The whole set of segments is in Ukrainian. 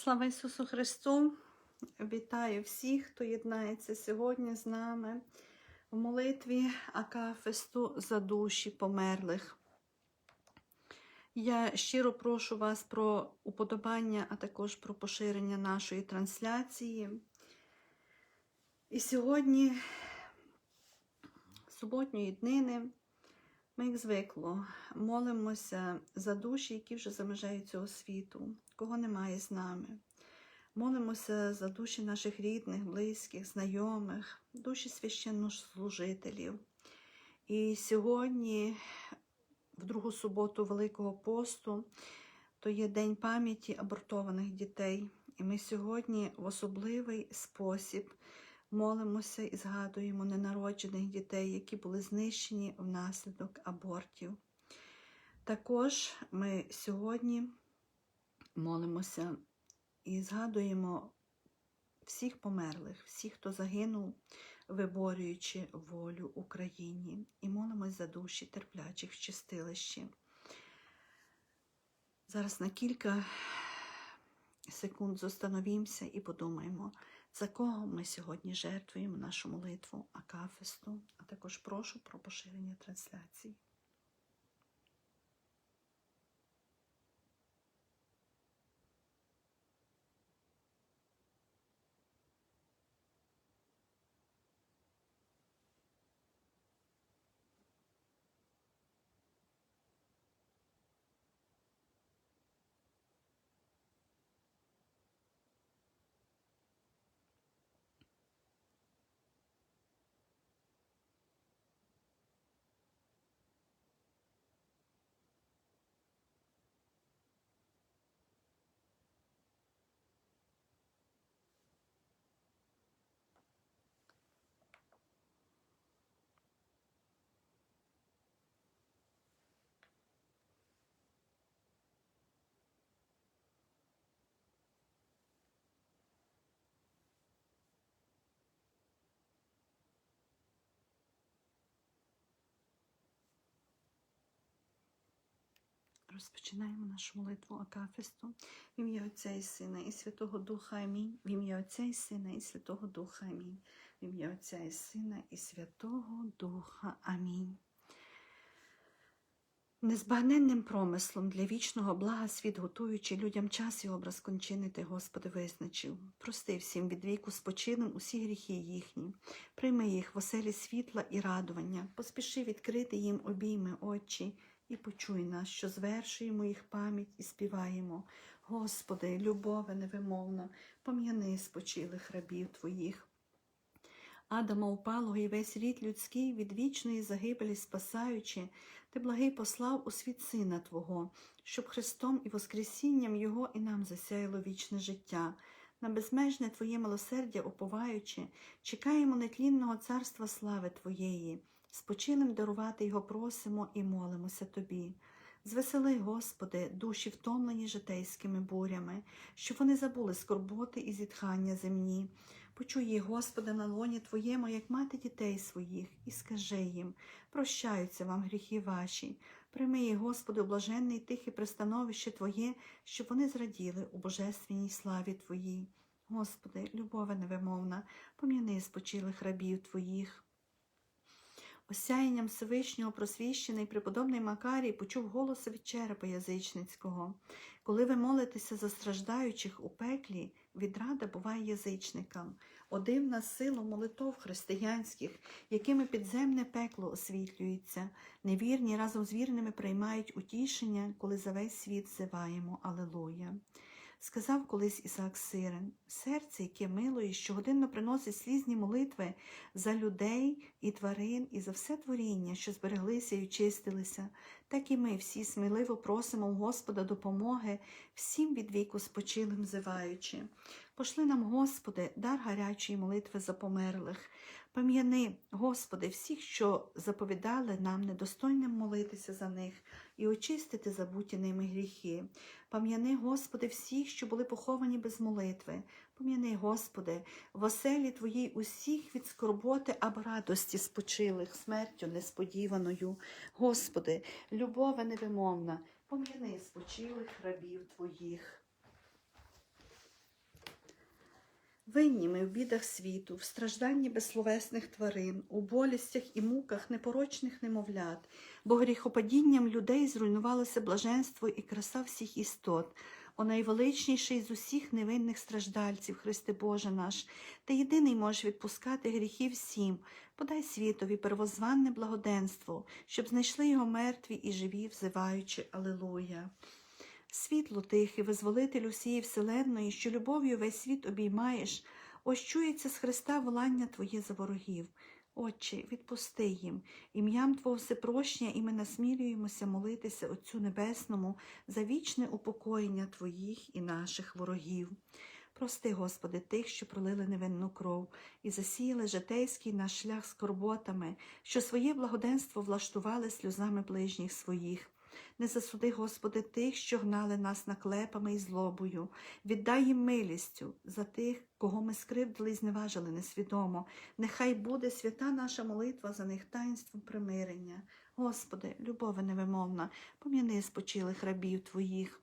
Слава Ісусу Христу! Вітаю всіх, хто єднається сьогодні з нами в молитві Акафесту за душі померлих. Я щиро прошу вас про уподобання, а також про поширення нашої трансляції. І сьогодні, суботньої днини, ми, як звикло, молимося за душі, які вже за межею цього світу, кого немає з нами. Молимося за душі наших рідних, близьких, знайомих, душі священнослужителів. І сьогодні, в другу суботу Великого посту, то є День пам'яті абортованих дітей. І ми сьогодні в особливий спосіб молимося і згадуємо ненароджених дітей, які були знищені внаслідок абортів. Також ми сьогодні молимося і згадуємо всіх померлих, всіх, хто загинув, виборюючи волю Україні, і молимось за душі терплячих в чистилищі. Зараз на кілька секунд зостановімося і подумаємо, за кого ми сьогодні жертвуємо нашу молитву Акафесту, а також прошу про поширення трансляції. Розпочинаємо нашу молитву Акафісту в ім'я Отця і Сина і Святого Духа Амінь. В ім'я Отця і Сина і Святого Духа Амінь. В ім'я Отця і Сина і Святого Духа Амінь. Незбагненним промислом для вічного блага світ, готуючи людям час і образ кончини, ти, Господи, визначив. Прости всім від віку спочинем усі гріхи їхні, прийми їх в оселі світла і радування, поспіши відкрити їм обійми очі і почуй нас, що звершуємо їх пам'ять і співаємо. Господи, любове невимовна, пом'яни спочилих рабів Твоїх. Адама упалого і весь рід людський від вічної загибелі спасаючи, ти благий послав у світ Сина Твого, щоб Христом і Воскресінням Його і нам засяяло вічне життя. На безмежне Твоє милосердя уповаючи, чекаємо нетлінного царства слави Твоєї, спочилим дарувати Його просимо і молимося Тобі. Звесели, Господи, душі втомлені житейськими бурями, щоб вони забули скорботи і зітхання земні. Почуй Господи, на лоні Твоєму, як мати дітей своїх, і скажи їм, прощаються вам гріхи ваші. Прийми Господи, блаженне і тихе пристановище Твоє, щоб вони зраділи у божественній славі Твоїй. Господи, любове невимовна, пом'яни спочилих рабів Твоїх. Осяянням Всевишнього просвіщений преподобний Макарій почув голоса від черепа язичницького. Коли ви молитеся за страждаючих у пеклі, відрада буває язичникам. О дивна сила молитов християнських, якими підземне пекло освітлюється. Невірні разом з вірними приймають утішення, коли за весь світ зиваємо Алелуя. Сказав колись Ісаак Сирин, серце, яке милує, щогодинно приносить слізні молитви за людей і тварин, і за все творіння, що збереглися і очистилися, так і ми всі сміливо просимо у Господа допомоги всім від віку спочилим зиваючи. Пошли нам, Господи, дар гарячої молитви за померлих. Пам'яни, Господи, всіх, що заповідали нам недостойним молитися за них і очистити забуті ними гріхи. Пам'яни, Господи, всіх, що були поховані без молитви. Пам'яни, Господи, в оселі Твоїй усіх від скорботи або радості спочилих, смертю несподіваною. Господи, любове невимовна, пом'яни спочилих рабів Твоїх. Винні ми в бідах світу, в стражданні безсловесних тварин, у болістях і муках непорочних немовлят, бо гріхопадінням людей зруйнувалося блаженство і краса всіх істот. О найвеличніший з усіх невинних страждальців, Христе Боже наш, Ти єдиний можеш відпускати гріхи всім, подай світові первозванне благоденство, щоб знайшли його мертві і живі, взиваючи Алилуя. Світло тихе, визволитель усієї вселенної, що любов'ю весь світ обіймаєш, ось чується з Христа волання Твоє за ворогів. Отче, відпусти їм, ім'ям Твого всепрощення, і ми насмілюємося молитися Отцю Небесному за вічне упокоєння Твоїх і наших ворогів. Прости, Господи, тих, що пролили невинну кров, і засіяли житейський наш шлях скорботами, що своє благоденство влаштували сльозами ближніх своїх. Не засуди, Господи, тих, що гнали нас наклепами і злобою. Віддай їм милістю за тих, кого ми скривдили і зневажили несвідомо. Нехай буде свята наша молитва за них таїнством примирення. Господи, любове невимовна, пом'яни спочилих рабів Твоїх.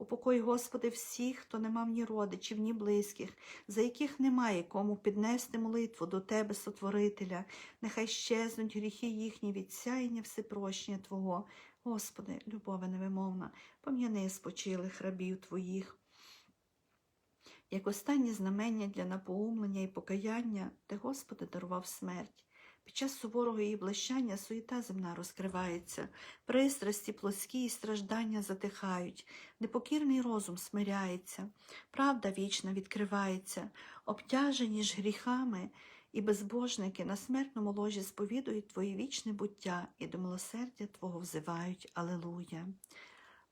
Упокой, Господи, всіх, хто не мав ні родичів, ні близьких, за яких немає кому піднести молитву до Тебе, Сотворителя. Нехай щезнуть гріхи їхні від сяєння всепрощення Твого. Господи, любове невимовна, пом'яни спочилих рабів Твоїх. Як останнє знамення для напоумлення і покаяння, Ти, Господи, дарував смерть. Під час суворого її блищання суєта земна розкривається, пристрасті плоскі і страждання затихають, непокірний розум смиряється, правда вічна відкривається, обтяжені ж гріхами, і безбожники на смертному ложі сповідують Твоє вічне буття і до милосердя Твого взивають. Алелуя.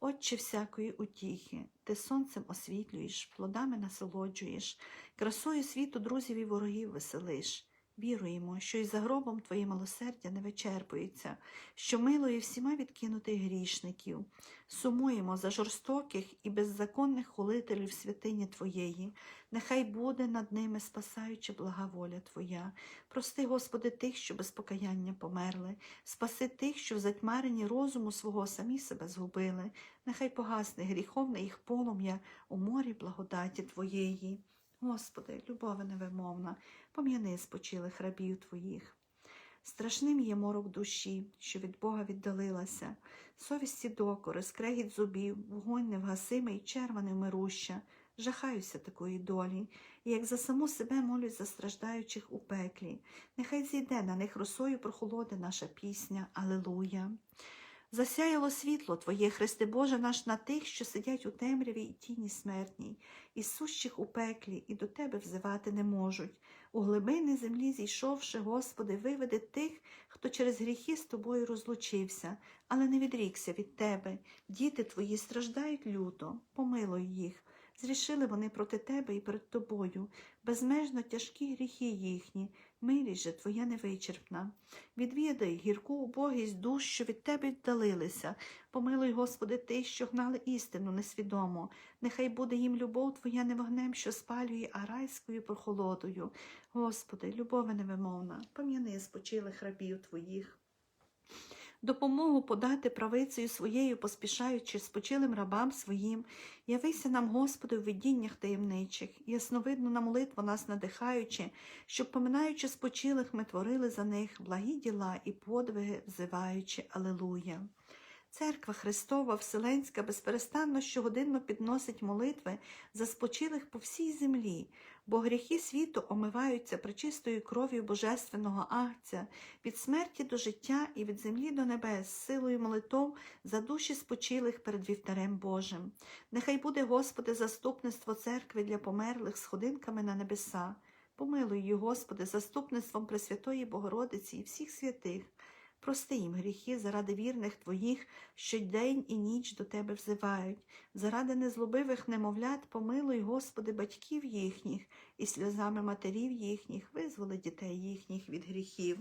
Отче всякої утіхи, ти сонцем освітлюєш, плодами насолоджуєш, красою світу друзів і ворогів веселиш. Віруємо, що і за гробом Твоє милосердя не вичерпується, що милує всіма відкинутих грішників. Сумуємо за жорстоких і беззаконних хулителів святині Твоєї. Нехай буде над ними спасаюча блага воля Твоя. Прости, Господи, тих, що без покаяння померли, спаси тих, що в затьмаренні розуму свого самі себе згубили. Нехай погасне гріховне їх полум'я у морі благодаті Твоєї. Господи, любове невимовна, пом'яни спочилих рабів Твоїх. Страшним є морок душі, що від Бога віддалилася, совісті докори, скрегіт зубів, вогонь невгасимий, черва невмируща. Жахаюся такої долі, і як за саму себе молюсь за страждаючих у пеклі. Нехай зійде на них росою прохолоди наша пісня, Алелуя. Засяяло світло Твоє, Христе Боже наш, на тих, що сидять у темряві і тіні смертній, і сущих у пеклі, і до Тебе взивати не можуть. У глибини землі, зійшовши, Господи, виведи тих, хто через гріхи з Тобою розлучився, але не відрікся від Тебе. Діти Твої страждають люто, помилуй їх. Зрішили вони проти Тебе і перед Тобою, безмежно тяжкі гріхи їхні, милість же Твоя невичерпна. Відвідай гірку убогість душ, що від Тебе віддалилися. Помилуй, Господи, тих, що гнали істину несвідомо. Нехай буде їм любов Твоя не вогнем, що спалює, а райською прохолодою. Господи, любове невимовна, пом'яни спочилих рабів Твоїх. Допомогу подати правицею своєю, поспішаючи спочилим рабам своїм, явися нам, Господи, в видіннях таємничих, ясновидну молитву нас надихаючи, щоб, поминаючи спочилих, ми творили за них благі діла і подвиги, взиваючи. Алелуя. Церква Христова Вселенська безперестанно щогодинно підносить молитви за спочилих по всій землі, бо гріхи світу омиваються пречистою кров'ю Божественного Агця, від смерті до життя і від землі до небес, силою молитов за душі спочилих перед вівтарем Божим. Нехай буде, Господи, заступництво церкви для померлих сходинками на небеса. Помилуй її, Господи, заступництвом Пресвятої Богородиці і всіх святих. Прости їм гріхи заради вірних Твоїх, що день і ніч до Тебе взивають. Заради незлобивих немовлят помилуй, Господи, батьків їхніх, і сльозами матерів їхніх визволи дітей їхніх від гріхів.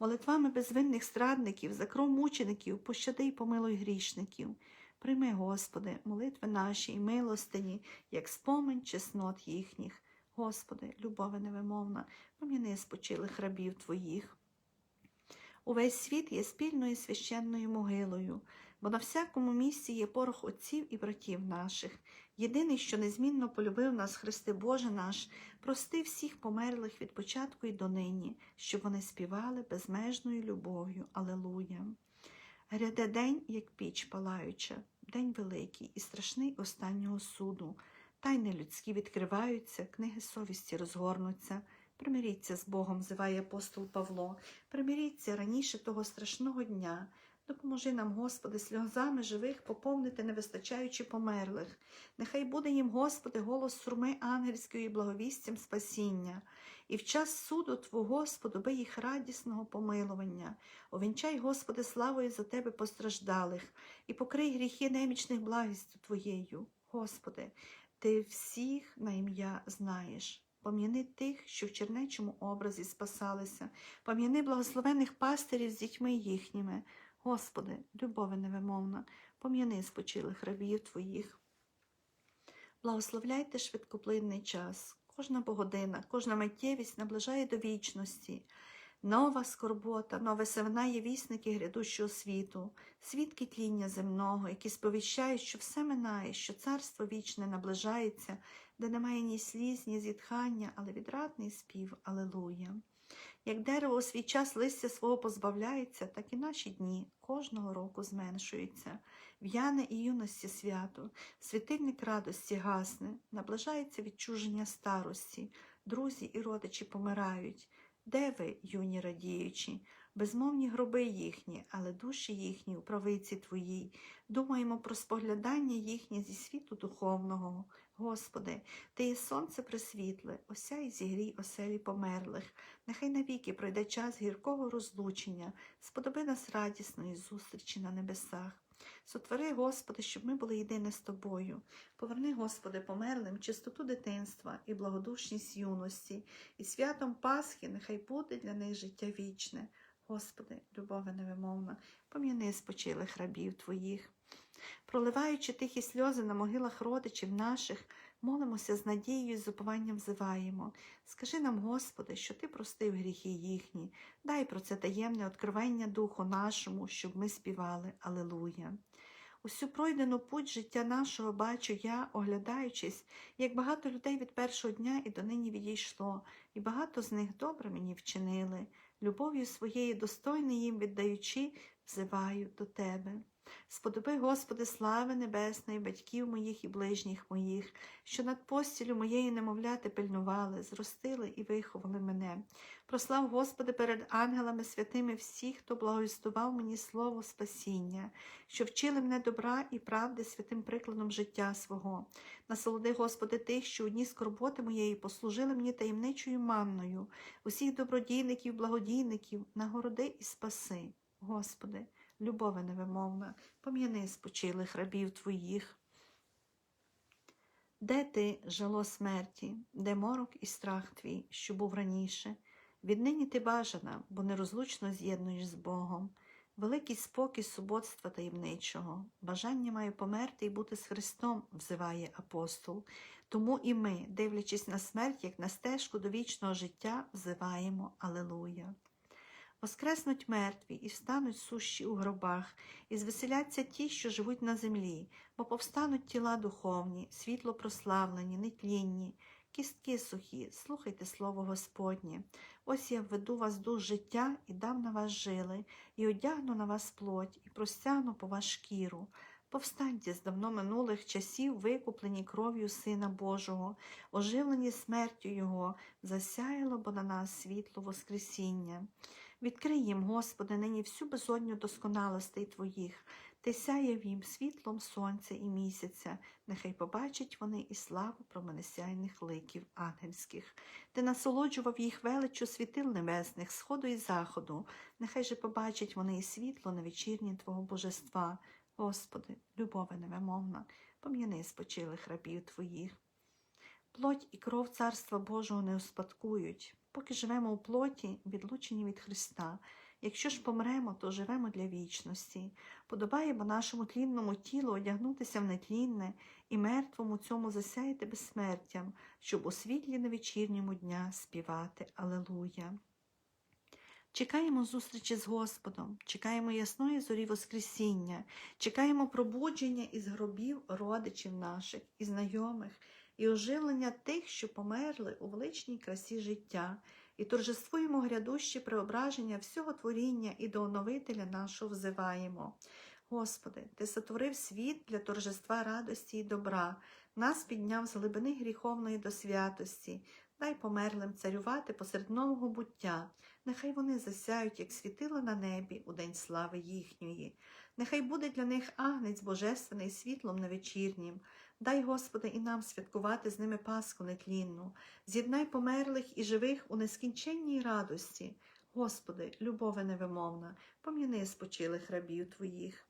Молитвами безвинних страдників, за кров мучеників, пощади й помилуй грішників. Прийми, Господи, молитви наші і милостині, як спомин чеснот їхніх. Господи, любове невимовна, пом'яни спочилих рабів Твоїх. Увесь світ є спільною священною могилою, бо на всякому місці є порох отців і братів наших. Єдиний, що незмінно полюбив нас, Христе Боже наш, прости всіх померлих від початку і донині, щоб вони співали безмежною любов'ю. Алелуя. Гряде день, як піч палаюча, день великий і страшний останнього суду. Тайни людські відкриваються, книги совісті розгорнуться. Примиріться з Богом, зиває апостол Павло. Примиріться раніше того страшного дня. Допоможи нам, Господи, сльозами живих поповнити невистачаючи померлих. Нехай буде їм, Господи, голос сурми ангельської благовістям спасіння. І в час суду Твого, сподоби їх радісного помилування. Овінчай, Господи, славою за Тебе постраждалих, і покрий гріхи немічних благістю Твоєю. Господи, Ти всіх на ім'я знаєш. Пом'яни тих, що в чернечому образі спасалися, пом'яни благословених пастирів з дітьми їхніми. Господи, любове невимовна, пом'яни спочилих рабів Твоїх. Благословляйте швидкоплинний час. Кожна погодина, кожна миттєвість наближає до вічності. Нова скорбота, нове севна є вісники грядущого світу, свідки тління земного, які сповіщають, що все минає, що царство вічне наближається, де немає ні сліз, ні зітхання, але відрадний спів Алелуя. Як дерево у свій час листя свого позбавляється, так і наші дні кожного року зменшуються. В'яне і юності свято, світильник радості гасне, наближається відчуження старості, друзі і родичі помирають. Де ви, юні радіючі, безмовні гроби їхні, але душі їхні у правиці Твоїй, думаємо про споглядання їхнє зі світу духовного. Господи, Ти є сонце присвітле, осяй зігрій оселі померлих, нехай навіки пройде час гіркого розлучення, сподоби нас радісної зустрічі на небесах. Сотвори, Господи, щоб ми були єдине з Тобою. Поверни, Господи, померлим чистоту дитинства і благодушність юності, і святом Пасхи нехай буде для них життя вічне. Господи, любове невимовна, пом'яни спочилих рабів Твоїх. Проливаючи тихі сльози на могилах родичів наших, молимося з надією і з упованням взиваємо. Скажи нам, Господи, що Ти простив гріхи їхні, дай про це таємне откривання Духу нашому, щоб ми співали Алелуя. Усю пройдену путь життя нашого бачу я, оглядаючись, як багато людей від першого дня і донині відійшло, і багато з них добре мені вчинили, любов'ю своєю достойно їм віддаючи взиваю до Тебе. Сподоби, Господи, слави небесної, батьків моїх і ближніх моїх, що над постілю моєї немовляти пильнували, зростили і виховали мене. Прослав, Господи, перед ангелами святими всіх, хто благовістував мені слово спасіння, що вчили мене добра і правди святим прикладом життя свого. Насолоди, Господи, тих, що у дні скорботи моєї послужили мені таємничою манною, усіх добродійників, благодійників, нагороди і спаси. Господи, любове невимовна, пом'яни спочилих рабів Твоїх. Де ти, жало смерті, де морок і страх твій, що був раніше? Віднині ти бажана, бо нерозлучно з'єднуєш з Богом. Великий спокій суботства таємничого. Бажання маю померти і бути з Христом, взиває апостол. Тому і ми, дивлячись на смерть, як на стежку до вічного життя, взиваємо Алелуя. Воскреснуть мертві і встануть сущі у гробах, і звеселяться ті, що живуть на землі, бо повстануть тіла духовні, світло прославлені, нетлінні, кістки сухі, слухайте слово Господнє. Ось я введу вас дух життя і дам на вас жили, і одягну на вас плоть, і простягну по вас шкіру. Повстаньте з давно минулих часів, викуплені кров'ю Сина Божого, оживлені смертю Його, засяяло бо на нас світло Воскресіння. Відкрий їм, Господи, нині всю безодню досконалостей Твоїх, Ти сяяв їм світлом сонця і місяця, нехай побачать вони і славу променесяйних ликів ангельських. Ти насолоджував їх величчю світил небесних, сходу і заходу, нехай же побачать вони і світло на вечірнє Твого божества. Господи, любове невимовна, пом'яни спочилих рабів Твоїх. Плоть і кров Царства Божого не успадкують. Поки живемо у плоті, відлучені від Христа. Якщо ж помремо, то живемо для вічності. Подобає бо нашому тлінному тілу одягнутися в нетлінне і мертвому цьому засяяти безсмертям, щоб у світлі на вечірньому дня співати Алелуя. Чекаємо зустрічі з Господом, чекаємо ясної зорі Воскресіння, чекаємо пробудження із гробів родичів наших і знайомих, і оживлення тих, що померли у величній красі життя, і торжествуємо грядущі преображення всього творіння і до оновителя нашого взиваємо. Господи, Ти сотворив світ для торжества радості і добра, нас підняв з глибини гріховної до святості, дай померлим царювати посеред нового буття, нехай вони засяють, як світило на небі у день слави їхньої. Нехай буде для них агнець божественний світлом на вечірнім. Дай, Господи, і нам святкувати з ними Пасху нетлінну, з'єднай померлих і живих у нескінченній радості. Господи, любове невимовна, пом'яни спочилих рабів Твоїх.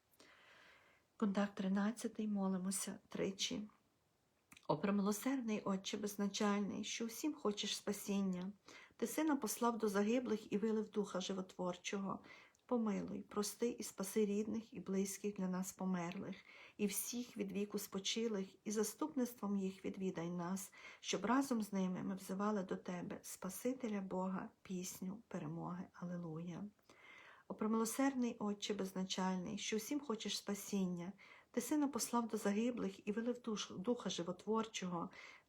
Контакт 13 молимося тричі. О, премилосердний Отче безначальний, що всім хочеш спасіння. Ти сина послав до загиблих і вилив духа животворчого. Помилуй, прости і спаси рідних і близьких для нас померлих, і всіх від віку спочилих, і заступництвом їх відвідай нас, щоб разом з ними ми взивали до Тебе, Спасителя Бога, пісню, перемоги. Алелуя. О промилосердний Отче безначальний, що всім хочеш спасіння, ти сина послав до загиблих і вилив душ, духа животворчого.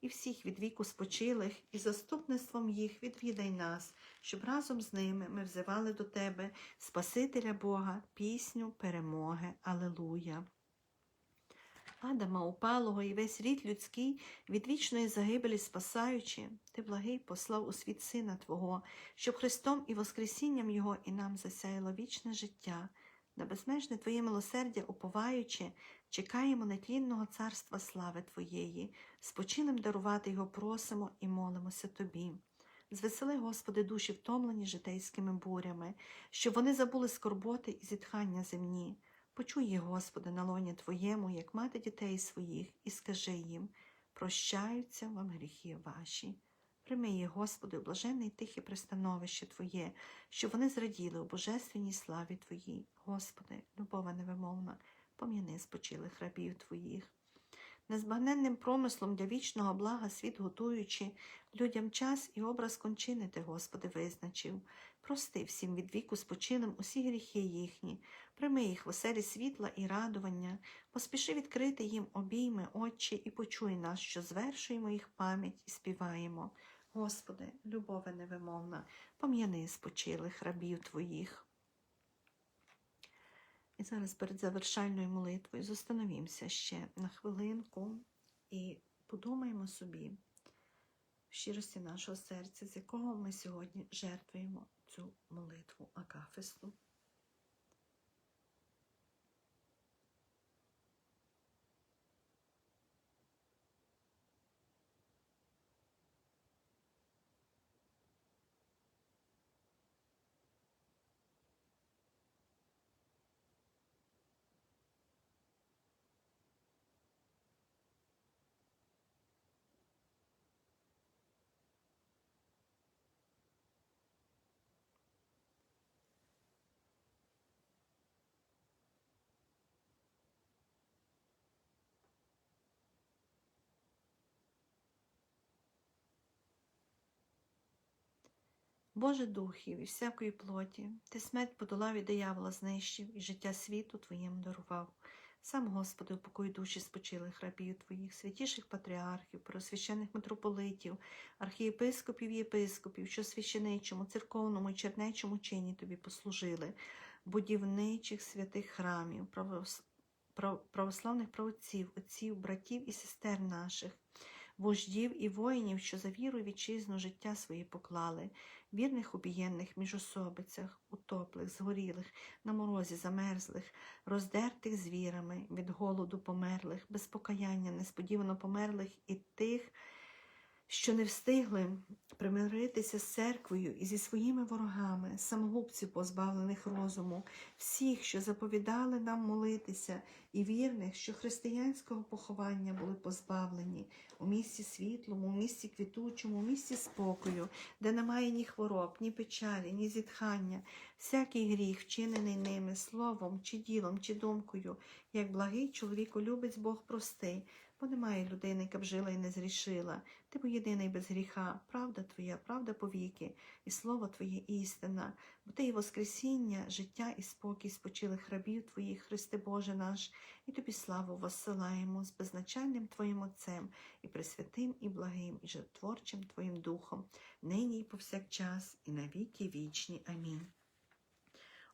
і всіх від віку спочилих, і заступництвом їх відвідай нас, щоб разом з ними ми взивали до Тебе, Спасителя Бога, пісню перемоги. Алелуя. Адама упалого і весь рід людський від вічної загибелі спасаючи, ти благий послав у світ Сина Твого, щоб Христом і Воскресінням Його і нам засяяло вічне життя. На безмежне Твоє милосердя уповаючи, чекаємо нетлінного царства слави Твоєї, спочинем дарувати його просимо і молимося Тобі. Звесели, Господи, душі втомлені житейськими бурями, щоб вони забули скорботи і зітхання земні. Почуй їх, Господи, на лоні Твоєму, як мати дітей своїх, і скажи їм прощаються вам гріхи ваші. Прийми їх, Господи, блаженне й тихе пристановище Твоє, щоб вони зраділи у божественній славі Твоїй. Господи, любова невимовна, пом'яни спочилих рабів твоїх. Незбагненним промислом для вічного блага світ готуючи, людям час і образ кончини ти, Господи, визначив. Прости всім від віку спочилим усі гріхи їхні, прийми їх в оселі світла і радування, поспіши відкрити їм обійми, очі, і почуй нас, що звершуємо їх пам'ять і співаємо. Господи, любове невимовна, пом'яни спочилих рабів Твоїх. І зараз перед завершальною молитвою зостановімося ще на хвилинку і подумаємо собі в щирості нашого серця, з якого ми сьогодні жертвуємо цю молитву Акафисту. Боже духів і всякої плоті, ти смерть подолав і диявола знищив, і життя світу Твоєму дарував. Сам, Господи, упокой душі спочилих рабів Твоїх, святіших патріархів, просвящених митрополитів, архієпископів і єпископів, що священичому, церковному і чернечому чині Тобі послужили, будівничих святих храмів, православних правоців, отців, братів і сестер наших, вождів і воїнів, що за віру вітчизну життя своє поклали, вірних убієнних міжособицях, утоплих, згорілих, на морозі замерзлих, роздертих звірами, від голоду померлих, без покаяння несподівано померлих і тих, що не встигли примиритися з церквою і зі своїми ворогами, самогубців, позбавлених розуму, всіх, що заповідали нам молитися, і вірних, що християнського поховання були позбавлені у місці світлому, у місці квітучому, у місці спокою, де немає ні хвороб, ні печалі, ні зітхання, всякий гріх, вчинений ними словом, чи ділом, чи думкою, як благий чоловіколюбець Бог простий, бо немає людини, яка б жила і не зрішила. Ти бо єдиний без гріха, правда твоя, правда повіки, і слово Твоє істина, бо ти і Воскресіння, життя і спокій спочилих рабів Твоїх, Христе Боже наш, і тобі славу воссилаємо з безначальним Твоїм Отцем, і пресвятим, і благим, і жертворчим Твоїм Духом, нині і повсякчас, і на віки вічні. Амінь.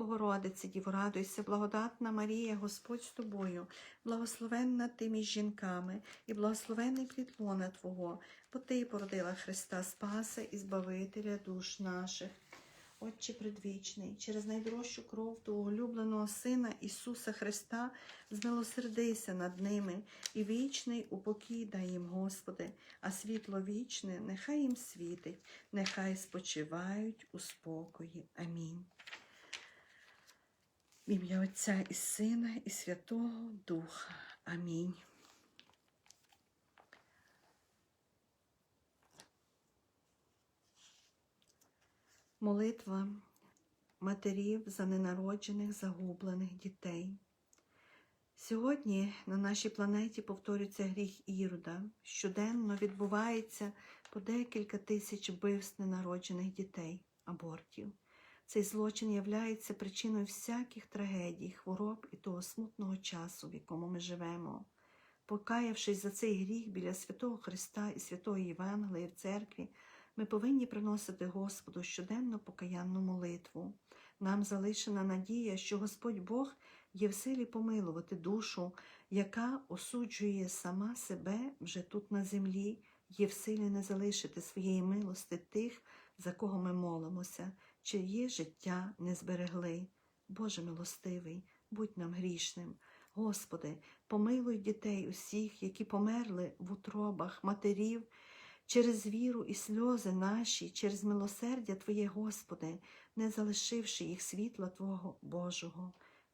Богородице, Діво, радуйся, благодатна Марія, Господь з тобою, благословенна ти між жінками, і благословений плід Твого, бо Ти породила Христа Спаса і Збавителя душ наших. Отче предвічний, через найдорожчу кров Твого улюбленого Сина Ісуса Христа, змилосердися над ними, і вічний упокій дай їм, Господи, а світло вічне нехай їм світить, нехай спочивають у спокої. Амінь. В ім'я Отця і Сина, і Святого Духа. Амінь. Молитва матерів за ненароджених загублених дітей. Сьогодні на нашій планеті повторюється гріх Ірода. Щоденно відбувається по декілька тисяч вбивств ненароджених дітей, абортів. Цей злочин являється причиною всяких трагедій, хвороб і того смутного часу, в якому ми живемо. Покаявшись за цей гріх біля святого Христа і святого Євангелія в церкві, ми повинні приносити Господу щоденну покаянну молитву. Нам залишена надія, що Господь Бог є в силі помилувати душу, яка осуджує сама себе вже тут на землі, є в силі не залишити своєї милости тих, за кого ми молимося, чиє життя не зберегли. Боже милостивий, будь нам грішним. Господи, помилуй дітей усіх, які померли в утробах матерів, через віру і сльози наші, через милосердя Твоє, Господи, не залишивши їх світла Твого Божого.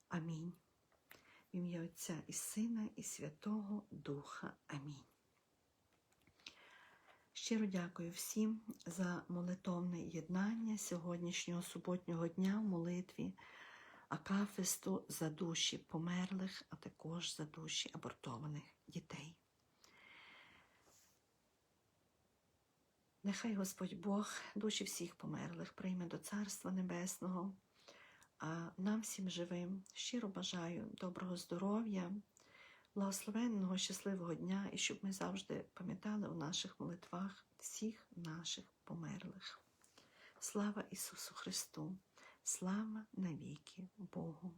Амінь. В ім'я Отця і Сина, і Святого Духа. Амінь. Щиро дякую всім за молитовне єднання сьогоднішнього суботнього дня в молитві Акафисту за душі померлих, а також за душі абортованих дітей. Нехай Господь Бог душі всіх померлих прийме до Царства Небесного, а нам всім живим щиро бажаю доброго здоров'я, благословенного, щасливого дня і щоб ми завжди пам'ятали у наших молитвах всіх наших померлих. Слава Ісусу Христу! Слава навіки Богу!